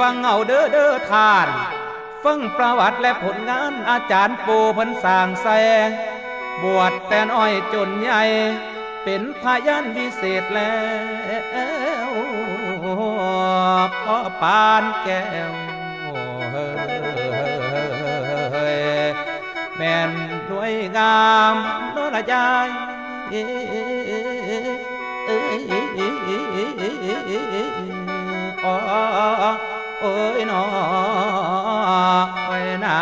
ฟังเอาเด้อเด้อทาน ฟังประวัติและผลงานอาจารย์ปูพันสางแสบวชแต่น้อยจนใหญ่ เป็นพยานวิเศษแล้วพ่อปานแก้วแม่นด้วยงามโนระยายเอ้ยอ๋อ โอ้ยนอโอ้ยนา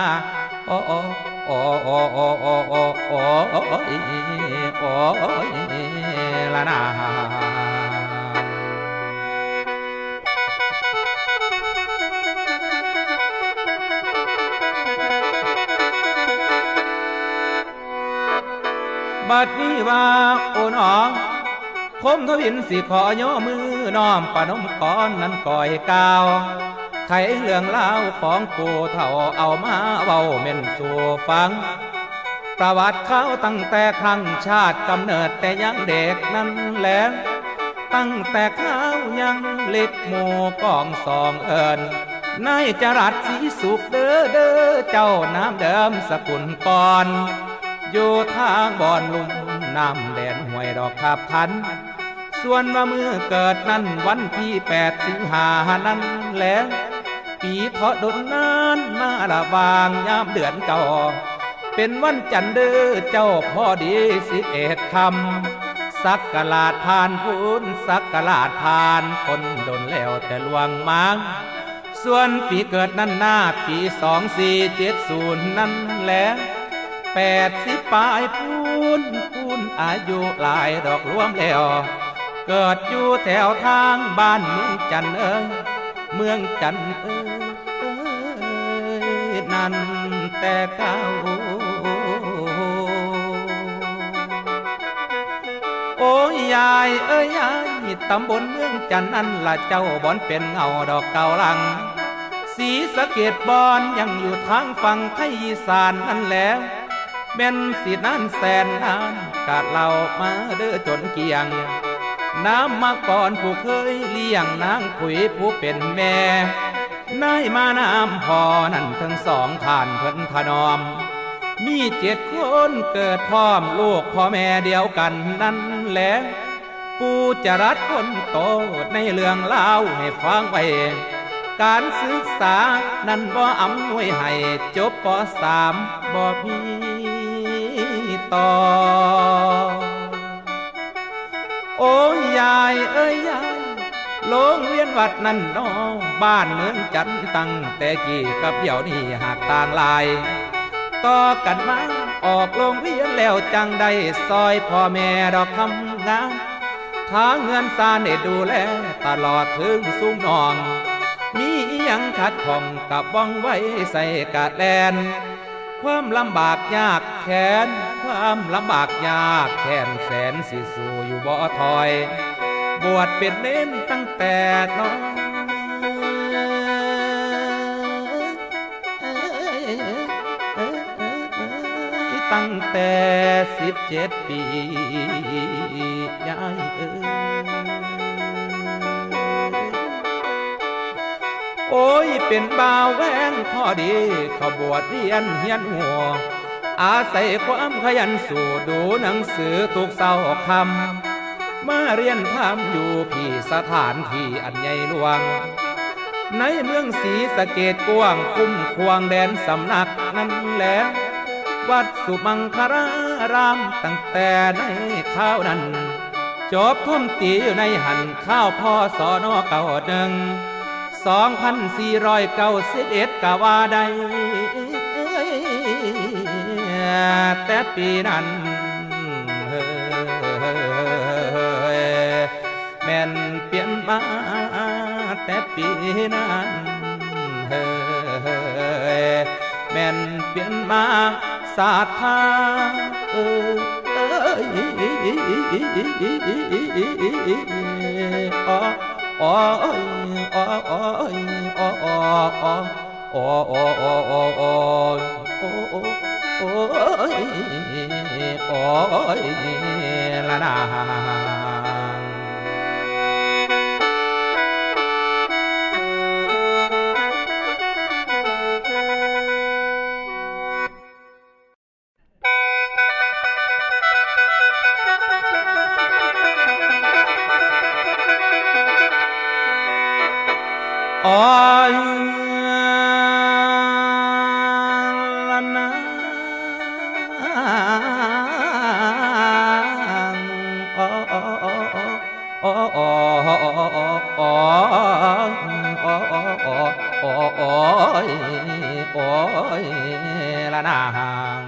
โอ้โอ้โอ้โอ้โอ้โอ้โอ้โอ้โอ้ยโอ้ยละนาบัดนี้ว่าโอ้น้องคมทวินสิขอย่อมือน้อมปนมก่อนนั้นก่อยกาว ไขเรื่องเล่าของกูเท่าเอามาเว้าเม่นสู่ฟัง ประวัติเขาตั้งแต่ครั้งชาติกำเนิดแต่ยังเด็กนั้นแหล้ตั้งแต่เขายังเล็กหมูกองสองเอิญนายจรัสสีสุขเด้อเด้อเจ้าน้ำเดิมสกุลก่อน อยู่ทางบ่อนลุ่มน้ำแดนห้วยดอกขับพัน ส่วนว่ามือเกิดนั้นวันที่แปดสิงหานั้นแหล้ว ปีเถาะดนนานมาละวางยามเดือนเก่า เป็นวันจันทร์เด้อเจ้าพ่อดีสิเอ็ดคำสักกะลาดผ่านพูนสักกะลาดผ่านคนดนแล้วแต่ลวงมังส่วนปีเกิดนั้นหน้าปีสองสี่เจ็ดศูนย์นั้นแหล้วแปดสิบปลายพูนพูนอายุหลายดอกรวมแล้ว เกิดอยู่แถวทางบ้านเมืองจันทน์เอ้ยเมืองจันทน์เอ้ยเอ้ันแต่เก่าโอ้ยายเอ้ยยายตำบลเมืองจันนั่นละเจ้าบอนเป็นเงาดอกเก่าลัง สีสะเกตบอนยังอยู่ทางฝั่งไทยอีสานนั่นแล้วแม่นสินั่นแสนนานกาดเรามาเด้อจนเกียง น้ำมาก่อนผู้เคยเลี้ยงนางขุยผู้เป็นแม่ นายมาน้ำพอนั่นทั้งสองผ่านเพิ่นถนอม มีเจ็ดคนเกิดพร้อมลูกพ่อแม่เดียวกันนั่นแหละปูจะรัดคนโตในเรื่องเล่าให้ฟังไว้การศึกษานั้นบ่อำนวยให้จบปสามบ่มีต่อ โอ้ยยายเอ้ยยาย โรงเรียนวัดนั่นนอบ้านเมืองจันทน์ตั้งแต่กี่กับเดี๋ยวนี้หากต่างลาย ต่อกันมาออกโรงเรียนแล้วจังได้ซอยพ่อแม่ดอกทำงานทางเงินซานด้ดูแลตลอดถึงซุ้มนอง มีอิหยังขัดของกับบ้องไว้ใส่กะแดนความลำบากยากแค้น ความลำบากยากแค้นแสนสิสู่อยู่บ่อถอย บวชเป็นเน้นตั้งแต่น้อยตั้งแต่สิบเจ็ดปียายเอ้ยโอ้ยเป็นบ่าวแวงพอดีเขาบวชเรียนเฮียนหัวอาศัยความขยันสู่ดูหนังสือทุกเสาร์คำ มาเรียนทำอยู่พี่สถานที่อันใหญ่หลวง ในเมืองศรีสะเกดกว้างคุ้มควงแดนสำนักนั้นแหละวัดสุมังคารารามตั้งแต่ในข้าวนั้น จบท่มตีอยู่ในหันข้าวพ่อสอนอเก่าหนึ่งสองพันสี่ร้อยเก้าสิบเอ็ดกะว่าได้แต่ปีนั้น ม่นเปลี่ยนมาแต่ปีนั้นเฮ้ยแม่นเปลี่ยนมาศาสตาเอ้ยอ๋อโอ้ยโอ้ยโอ้ยโอ้ยโอ้ยโอ้ยโอ้ยโอ้ยโอ้ยโอ้ยโอ้ยโอ้ยละนา ละนาง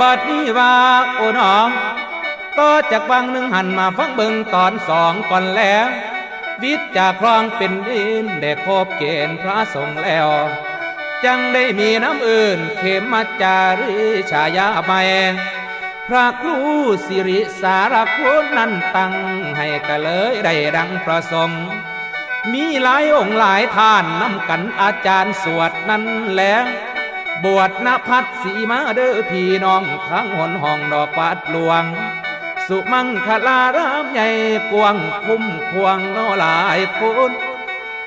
บัดนี้ว่าโอ้น้อง ต่อจากวังหนึ่งหันมาฟังเบิงตอนสองก่อนแล้ว วิทย์จากครองเป็นดินได้ครบเกณฑ์พระสงฆ์แล้ว จังได้มีน้ำอื่นเขมมาจารีชายาใหม่พระครูสิริสารคุณนั้นตั้งให้ก็เลยได้ดังประสม มีหลายองค์หลายท่านนำกันอาจารย์สวดนั้นแหล้วบวชนพัดสีมาเด้อพี่น้องทั้งหนห้องดอกปัดหลวง สุมังคลารามใหญ่กวางคุ้มควงโนหลายคน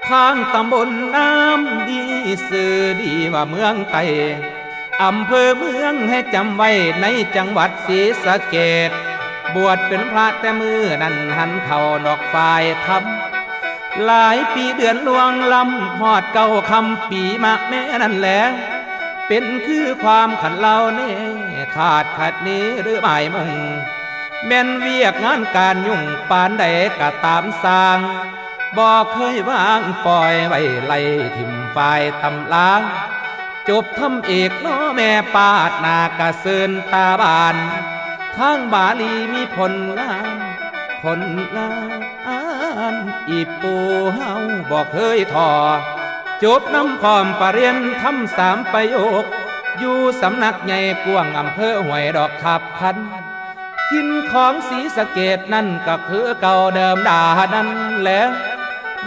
ทางตำบลน้ำดีสื่อดีว่าเมืองไตอำเภอเมืองให้จำไว้ในจังหวัดศรีสะเกดบวชเป็นพระแต่มือนั่นหันเข่าดอกฝ่ายทำหลายปีเดือนลวงลำหอดเก่าคำปีมาแม่นั่นแหละเป็นคือความขันเล่าเน่ขาดขัดนี้หรือหมายมุ่ง แม่นเวียกงานการยุ่งปานใดก็ตามสร้างบอกเคยวางปล่อยไว้ไล่ทิมฝ่ายตำลาง จบทำเอกน้อแม่ปาดนากระเซินตาบานทางบาลีมีผลงาน ผลงานอีปูเฮาบอกเคยทอจบน้ำพร้อมปรเรียนทำสามประโยค อยู่สำนักใหญ่กวางอำเภอห้วยดอกขับคัน กินของสีสะเกตนั่นก็คือเก่าเดิมดานั่นแหละ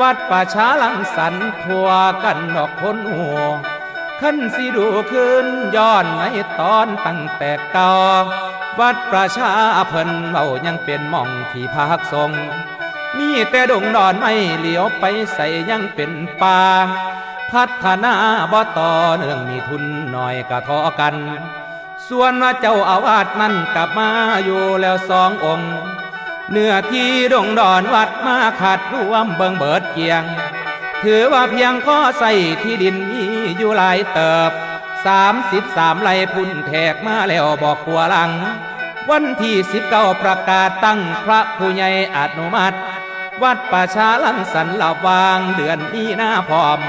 วัดป่าช้าลังสันทั่วกันดอกคนหัวขั้นสิดูขึ้นย้อนในตอนตั้งแต่เก่าวัดประชาเพิ่นเบายังเป็นม่องที่พักทรง มีแต่ดงดอนไม่เหลียวไปใส่ยังเป็นป่าพัฒนาบ่ต่อเนื่องมีทุนหน่อยกะทอกัน ส่วนว่าเจ้าอาวาสนั่นกลับมาอยู่แล้วสององค์ เนื้อที่ดงดอนวัดมาขาดรวมเบิงเบิดเกียง ถือว่าเพียงพอใส่ที่ดินมีอยู่หลายเติบสามสิบสามไร่พุ่นแทกมาแล้วบอกกลัวหลัง วันที่สิบเก้าประกาศตั้งพระผู้ใหญ่อนุมัติ วัดป่าชาลังสันละวางเดือนนี้หน้าพร้อม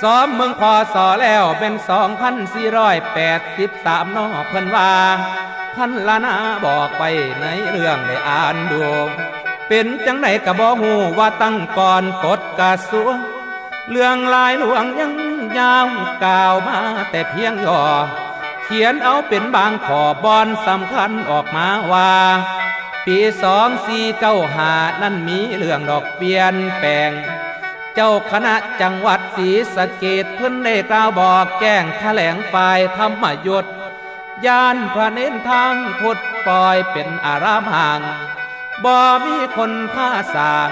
ซ้อมเมืองพอสอแล้วเป็นสองพันสี่ร้อยแปดสิบสามนอเพิ่นว่าพันละนาบอกไปในเรื่องได้อ่านดู เป็นจังไหนกะบ่ฮู้ว่าตั้งก่อนกฎกระทรวงเรื่องลายหลวงยังยาวกล่าวมาแต่เพียงย่อเขียนเอาเป็นบางขอบอนสำคัญออกมาว่า ปีสองสี่เก้าหานั่นมีเรื่องดอกเปลี่ยนแปลง เจ้าคณะจังหวัดศรีสะเกดเพิ่นได้กล่าวบอกแก้งแถลงฝ่ายธรรมยุทธยานพระเน้นทางพุทธปล่อยเป็นอารามห่างบ่มีคนผ้าสาง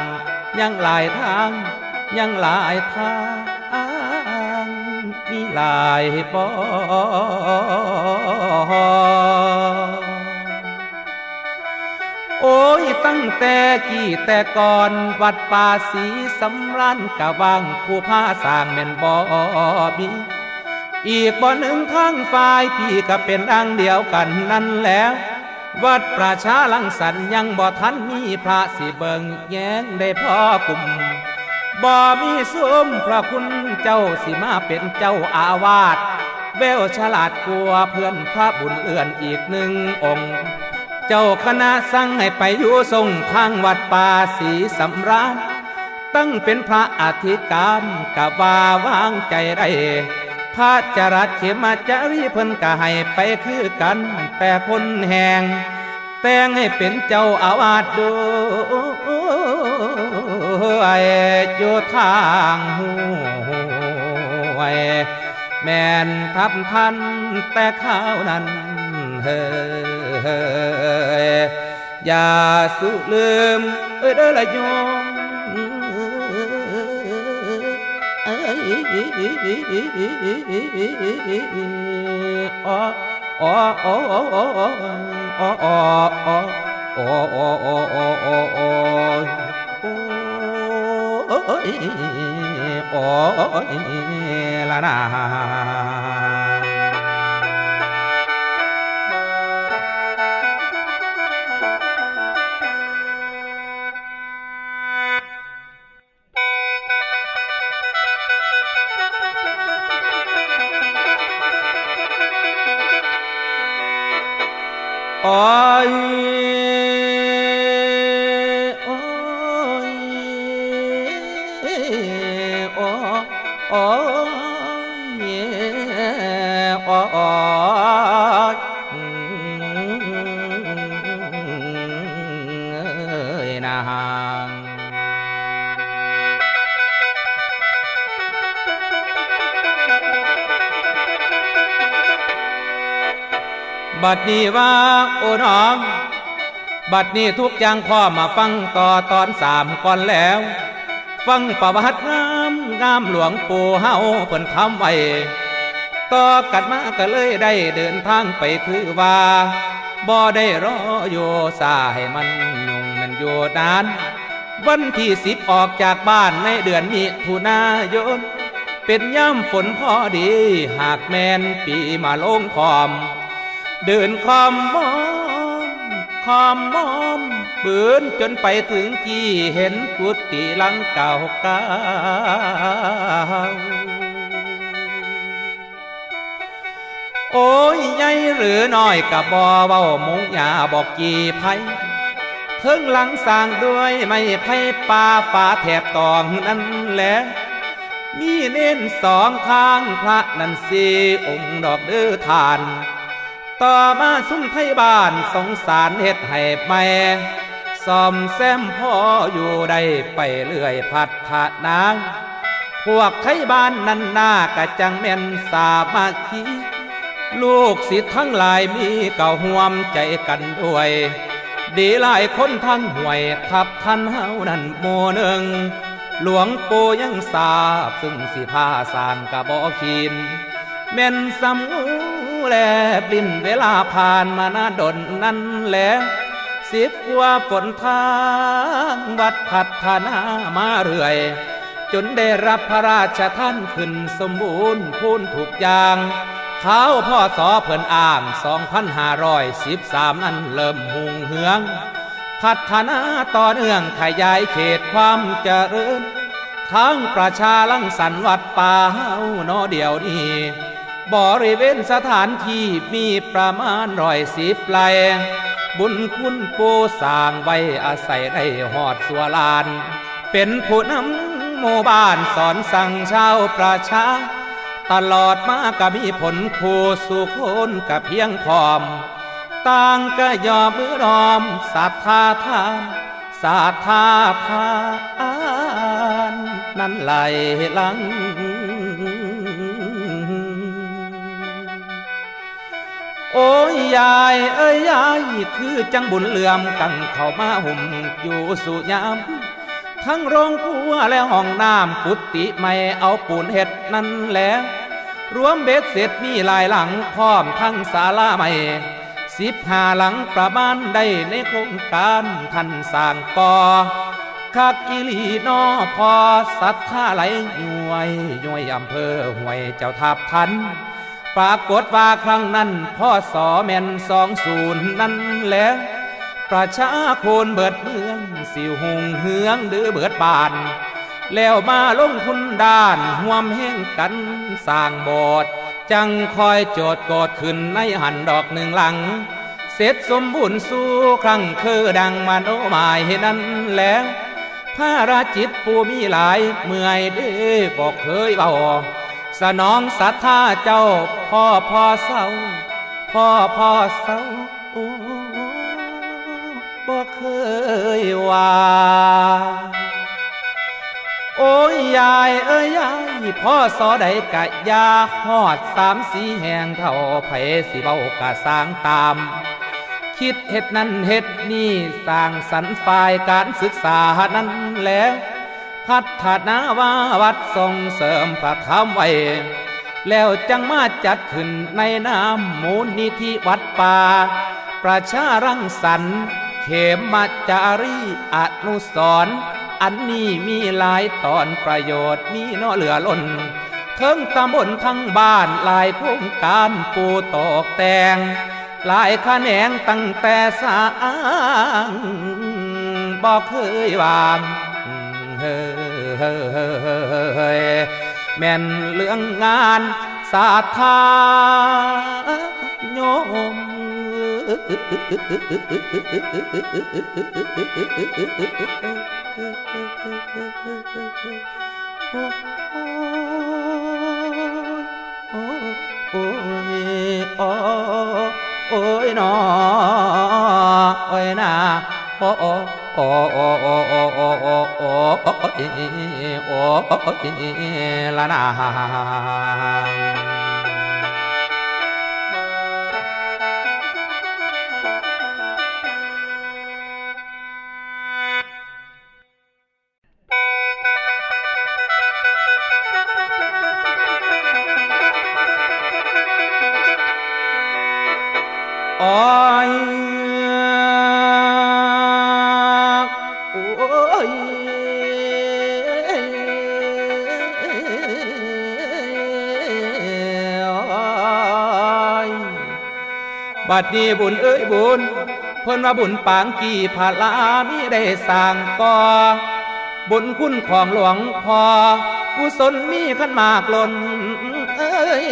ยังหลายทาง ยังหลายทาง มีหลายปอ อ้ยตั้งแต่กี่แต่ก่อนวัดป่าสีสำรันกะวังผู้ผ้าสร้างแม่นบ่มีอีกบ่หนึ่งทางฝ่ายพี่ก็เป็นอังเดียวกันนั่นแล้ว วัดประชาลังสันยังบ่ทันมีพระสิเบิงแย้งได้พ่อกลุ่มบ่มีสมพระคุณเจ้าสิมาเป็นเจ้าอาวาสแววฉลาดกลัวเพื่อนพระบุญเอื่อนอีกหนึ่งองค์ เจ้าคณะสั่งให้ไปอยู่ทรงทางวัดป่าศรีสำราญ ตั้งเป็นพระอธิการกะว่าวางใจได้พระจรัสเขมาจารีเพิ่นกะให้ไปคือกันแต่คนแหงแต่งให้เป็นเจ้าอาวาสด้วยอยู่ทางห้วยแม่นทับทันแต่ข้าวนั้นเฮอ ย่าสุลืมเอ้ยเด้อละโยมเอ้ยอ๋ออ๋ออ๋ นี้ว่าโอ้น้อง บัดนี้ทุกอย่างพ่อมาฟังต่อตอนสามก่อนแล้ว ฟังประวัติงามงามหลวงปู่เฮาเพิ่นทำไว้ต่อกันมาก็เลยได้เดินทางไปคือว่าบ่ได้รออยู่สาให้มันยุ่งมันอยู่นาน วันที่สิบออกจากบ้านในเดือนมิถุนายนเป็นย่ำฝนพอดี หากแมนปีมาลงคอม เดินคอมมอมคอมมอมปืนจนไปถึงกี่เห็นกุฏิหลังเก่าเก่าโอ้ยใหญ่หรือน้อยกับบอเว้ามุงยาบอกกี่ไผเทิงหลังสร้างด้วยไม่ไผป่าฝาแถบตองนั่นแหละมีเน้นสองข้างพระนันสีองค์ดอกเดือทาน ต่อมาซุ้มไทยบ้านสงสารเฮ็ดให้แม่ซ่อมแซมพ่ออยู่ได้ไปเรื่อยพัดผานาง พวกไทยบ้านนั้นหน้ากะจังแม่นสามัคคีลูกศิษย์ทั้งหลายมีเก่าห่วมใจกันด้วย ดีหลายคนทั้งห่วยทับทันเฮานั่นโมหนึ่ง หลวงปู่ยังทราบซึ่งสิพาสางกะบอขีนแม่นสำงู แลบลิ้นเวลาผ่านมาหน้าดนนั้นแหละสิบกว่าฝนทางวัดพัฒนามาเรื่อย จนได้รับพระราชท่านขึ้นสมบูรณ์พูนถูกอย่างเขาพ่อสอเพิ่นอ่าง2513นั้นเริ่มหุงเหือง พัฒนาต่อเนื่องขยายเขตความเจริญ ทั้งประชาลังสรรค์วัดป่าเฮาเนอเดียวนี้ บริเวณสถานที่มีประมาณร้อยสิบไร่บุญคุณปูสร้างไว้อาศัยได้หอดสัวลาน เป็นผู้นำหมู่บ้านสอนสั่งชาวประชา ตลอดมาก็มีผลครูสู่คนกับเพียงพร้อม ต่างก็ยอมมือรอมศรัทธาทานศรัทธาทาน นั้นไหลหลัง โอ้ยยายเอ้ยยายคือจังบุญเหลื่อมกังเข้ามาหุ่มอยู่สู่ยามทั้งโรงครัวและห้องน้ำกุฏิไม่เอาปูนเห็ดนั่นแหละรวมเบ็ดเสร็จมีหลายหลังพร้อมทั้งศาลาใหม่สิบห้าหลังประมาณได้ในโครงการท่านสร้างก่อคักอีลีนอพอสัทธาไหลย่วยย่วยอำเภอห่วยเจ้าทับทัน ปรากฏว่าครั้งนั้นพ่อสอแม่นสองศูนย์นั่นแหละประชาคนเบิดเมืองสิวหงเฮืองหรือเบิดบาน แล้วมาลงทุนด้านห่วมแห่งกันสร้างโบสถ์จังคอยโจทย์กอดขึ้นในหันดอกหนึ่งหลัง เสร็จสมบูรณ์สู้ครั้งคือดังมาโนหมายนั้นแล้วพระราจิตผู้มีหลายเมื่อยเด้บอกเคยเบา สนองศรัทธาเจ้า พ่อพ่อเศร้า พ่อพ่อเศร้าโอ้บ่เคยว่าโอ้ยยายเอ้ยยายพ่อสอใดกะยาหอดสามสีแหงเท่าไผสิเบากะสางตาม คิดเฮ็ดนั้นเฮ็ดนี่สร้างสรรค์ฝ่ายการศึกษานั้นแล้ว พัฒนาว่าวัดส่งเสริมพระธรรมไว้ แล้วจังมาจัดขึ้นในนามมูลนิธิวัดป่า ประชารังสรรค์เขมมาจารีอนุสรณ์อันนี้มีหลายตอนประโยชน์มีนาะเหลือล้นเทิงตำบลทั้งบ้านหลายโครงการปูตอกแต่งหลายขแขนงตั้งแต่สางบอกเคยวาง แม่นเรื่องงานศาธาโยมโอ้ยโอ้ยโอ้ยนอโอ้ยนาโอ้ โอ้โอ้โอ้โอ้โอ้โอ้โอ้โอ้โอ้โอ้โอ้โอ้โบัดนี้บุญเอ้ยบุญ เพิ่นว่าบุญปางกี่พาลามีได้สร้างก่อบุญคุณของหลวงพ่อกุศลมีขันมากล้นเอ้ย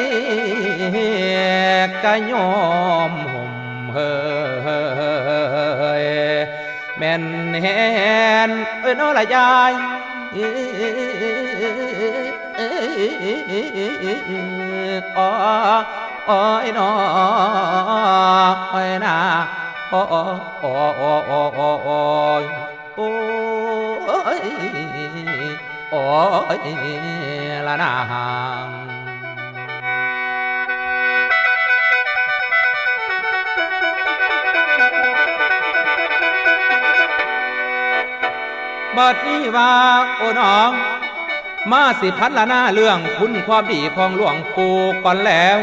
กะยอมห่มเฮ้ยแม่นแฮนเอ้ยน้อละยายอ้อ โอ้ยน้ออ้ยนาอ้ออ้ออ้ออ้ออ้ออ้ออ้ยโอ้ยโอ้ยละนางบัดนี้ว่าโอ้น้องมาสิพันละหน้าเรื่องคุณความดีของหลวงปู่ก่อนแล้ว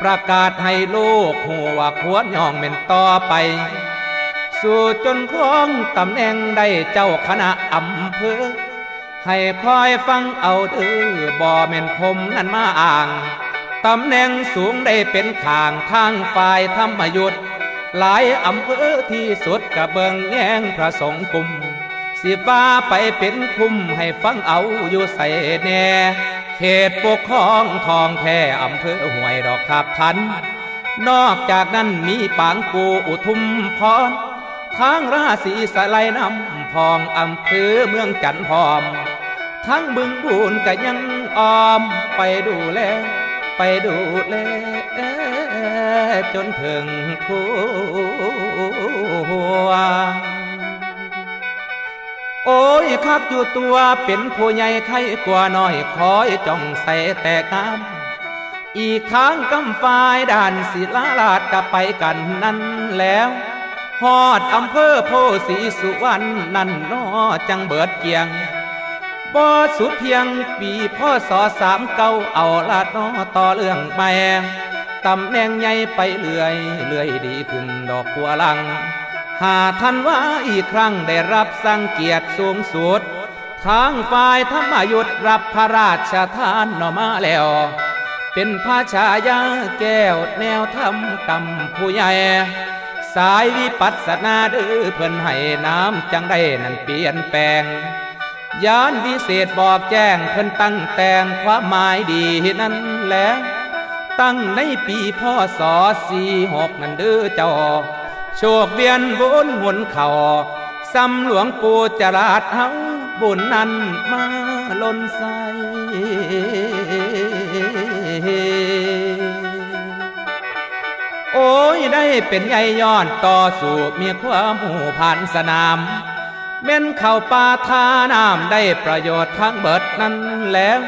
ประกาศให้โลกหัวาควรย่องเป็นต่อไป สู่จนครองตำแหน่งได้เจ้าคณะอำเภอ ให้คอยฟังเอาเด้อบ่แม่นผมนั่นมาอ่างตำแหน่งสูงได้เป็นข่างทางฝ่ายธรรมยุทธหลายอำเภอที่สุดกะเบิงแง่งพระสงฆ์กลุ่มสิบ้าไปเป็นคุมให้ฟังเอาอยู่ใส่แน่ เขตปกครองทองแท้อำเภอห้วยดอกขับทัน นอกจากนั้นมีปางกูอุทุมพรทางราศีสไลนำพองอำเภอเมืองจันทร์พร้อม ทั้งบึงบูนก็ยังออมไปดูแล ไปดูแลจนถึงทั่ว โอ้ยคักอยู่ตัวเป็นผู้ใหญ่ไข่กว่าน้อยคอยจ้องใส่แต่กามอีกทางกำฝ่ายด่านศิลาลาดก็ไปกันนั่นแล้วฮอดอำเภอโพสีสุวรรณนั่นนอจังเบิดเกียงบ่สุดเพียงปีพ่อสอสามเก้าเอาลาดนอต่อเรื่องแม่ตำแหน่งใหญ่ไปเรื่อยเรื่อยดีขึ้นดอกบัวลัง หาท่านว่าอีกครั้งได้รับสังเกียรติสูงสุด ทางฝ่ายธรรมยุทธรับพระราชทานนอมาแล้ว เป็นพระชายาแก้วแนวธรรมกำผู้ใหญ่ สายวิปัสสนาดื้อเพิ่นให้น้ำจังได้นั่นเปลี่ยนแปลงยานวิเศษบอกแจ้งเพิ่นตั้งแต่งความหมายดีนั้นแล้วตั้งในปีพศสี่หกนั่นเด้อเจ้า โชคเวียนวนหุนเข่าซ้ำหลวงปู่จราดเฮาบุญนั้นมาล้นใสโอ้ยได้เป็นใหญ่ย้อนต่อสู่มีความหูผ่านสนามแม่นเข้าป่าทาน้ำได้ประโยชน์ทั้งเบิดนั้นแล้ว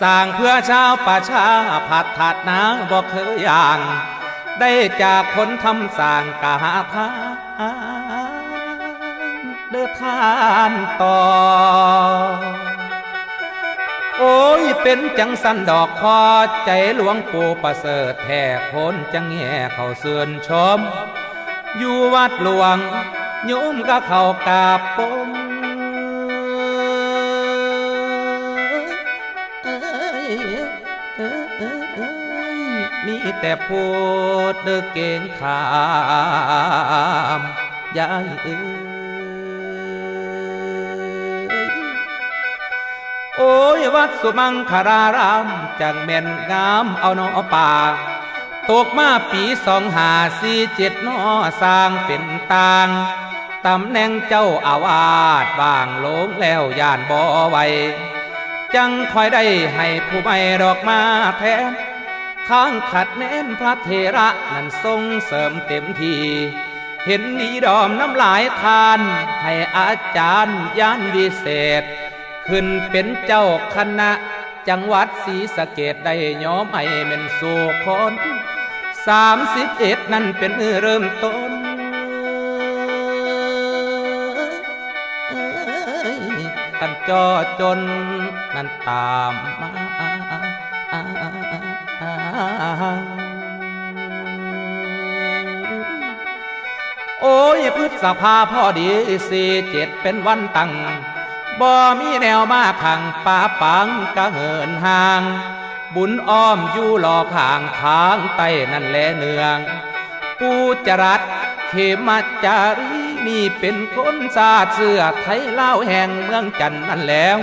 สร้างเพื่อชาวป่าชาผัดถาดนาบอกเคยอย่าง ได้จากคนทำสร้างกาทานเดือทานต่อ โอ้ยเป็นจังสันดอกพอใจหลวงปู่ประเสริฐแท้คนจังแง่เขาเสื่อนชม อยู่วัดหลวงโยมก็เข้ากาบปม แต่พูดเด้อเก่งขามยายเอ้ยโอ้ยวัดสุมังคารารามจังแม่นงามเอานอป่าตกมาปีสองหาสี่เจ็ดนอสร้างเป็นต่างตำแหน่งเจ้าอาวาสว่างโลงแล้วย่านบ่ไหวจังคอยได้ให้ผู้ไม่ดอกมาแทน ข้างขัดแน้นพระเทระนั้นทรงเสริมเต็มทีเห็นดีดอมน้ำลายทาน ให้อาจารย์ยานวิเศษ ขึ้นเป็นเจ้าคณะ จังหวัดศรีสะเกดได้ย้อมให้เป็นสู่คนสามสิบเอ็ดนั่นเป็นเริ่มต้นกันจอจนนั่นตามมา โอ้ยพฤษภาพอดีสี่เจ็ดเป็นวันตั้งบ่มีแนวมาขังป่าปังกะเหินห่าง บุญอ้อมอยู่หลอกห่างทางใต้นั่นแหลเนือง ปูจรัดเขมจารีนี่เป็นคนสาดเสื้อไทยเล่าแห่งเมืองจันนั่นแล้ว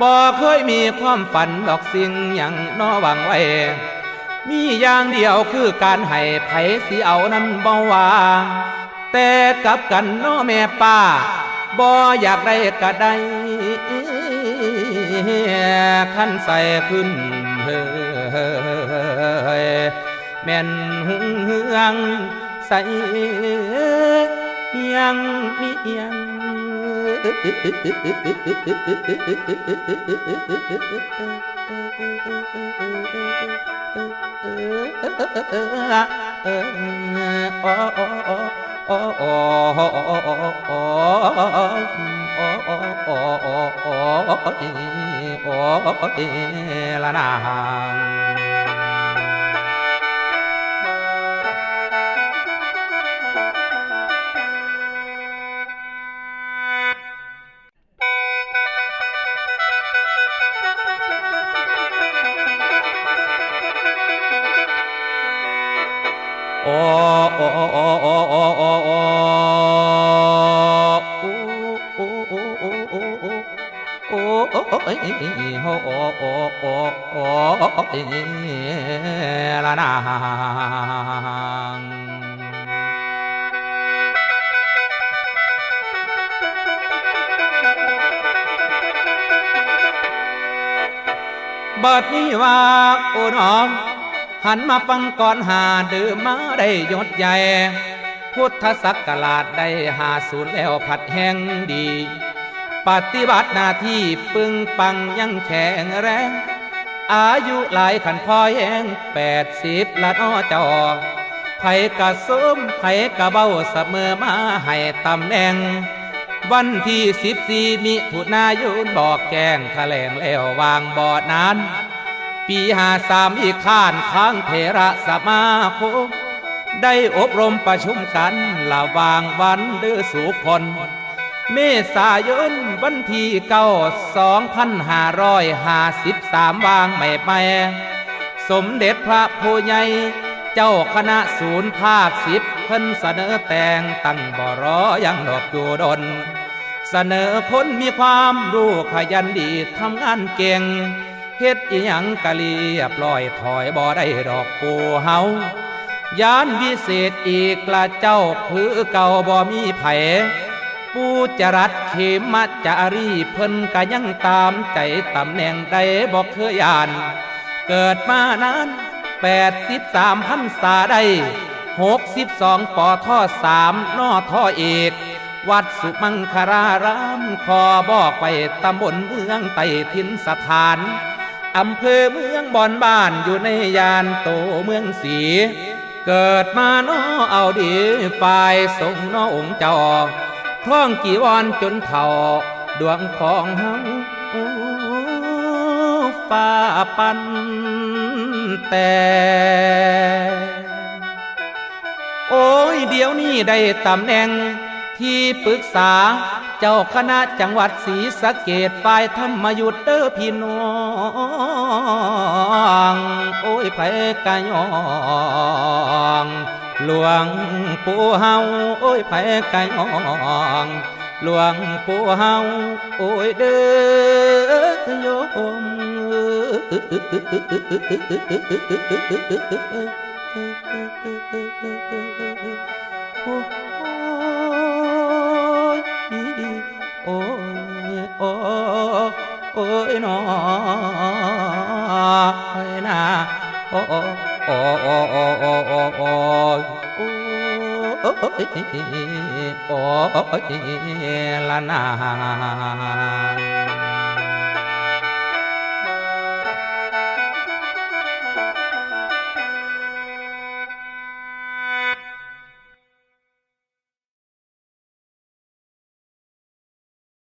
บ่เคยมีความฝันดอกสิ่งอย่างนอวังไว้ มีอย่างเดียวคือการให้ไผสิเอานั้นบ่ว่า แต่กับกันน้อแม่ป้าบ่อยากได้ก็ได้ขั้นใส่ขึ้นเฮ้ยแม่นหุงเฮืองใส่เมียงเมียง ละนาง โอ้โอ้โอ้โอ้โอ้โอ้โอ้โอ้โอ้โอ้โอ้โอ้โอ้โอ้โอ้โอ้โอ้ละนางบัดนี้ว่าโอ้น้อง หันมาฟังก่อนหาดื่มมาได้ยศใหญ่ พุทธศักราชได้หาศูนย์แล้วผัดแห่งดี ปฏิบัติหน้าที่ปึงปังยังแข็งแรง อายุหลายขันพอแห้งแปดสิบละน้อจอไผกะสมไผกะเบ้าเสมอมาให้ตำแหน่ง วันที่สิบสี่มิถุนายนบอกแกงแถลงแล้ววางบ่อนั้น ปีหาสามอีกข้านค้างเถระสมาคมได้อบรมประชุมกันระว่างวันเดือสุพลเมษายนวันที่เก้าสองพันห้าร้อยห้าสิบสามวางไม่ไปสมเด็จพระผู้ใหญ่เจ้าคณะศูนย์ภาคสิบเพิ่นเสนอแต่งตั้งบ่รอยังดอกอยู่ดน เสนอคนมีความรู้ขยันดีทำงานเก่ง เฮ็ดอีหยังกะเรียบร้อยถอยบ่ได้ดอกปูเฮายานวิเศษอีกละเจ้าคือเก่าบ่มีไผปูจรัดเขมจารีเพิ่นกะยังตามใจตำแหน่งใดบ่เคยอ่าน เกิดมานานแปดสิบสามพันษาได้หกสิบสองปอท่อสามนอท่อเอกวัดสุมังคาราราม ขอบอกไปตำบลเมืองไต่ทินสถาน อำเภอเมืองบอนบ้านอยู่ในยานโตเมืองสี เกิดมาน้อเอาดีฝ่ายทรงน้อองค์เจ้าคล้องกีวรจนเท่าดวงของเฮาฟ้าปันแต่โอ้ยเดี๋ยวนี้ได้ตำแหน่ง ที่ปรึกษาเจ้าคณะจังหวัดศรีสะเกดฝ่ายธรรมยุทธเด้อพี่น้องโอ้ยไผกะยองหลวงปู่เฮาโอ้ยไผกะยองหลวงปู่เฮาโอ้ยเด้อโยมโอ้ ยโอ้ยน้อยนะโอ้โอ้โอ้โอ้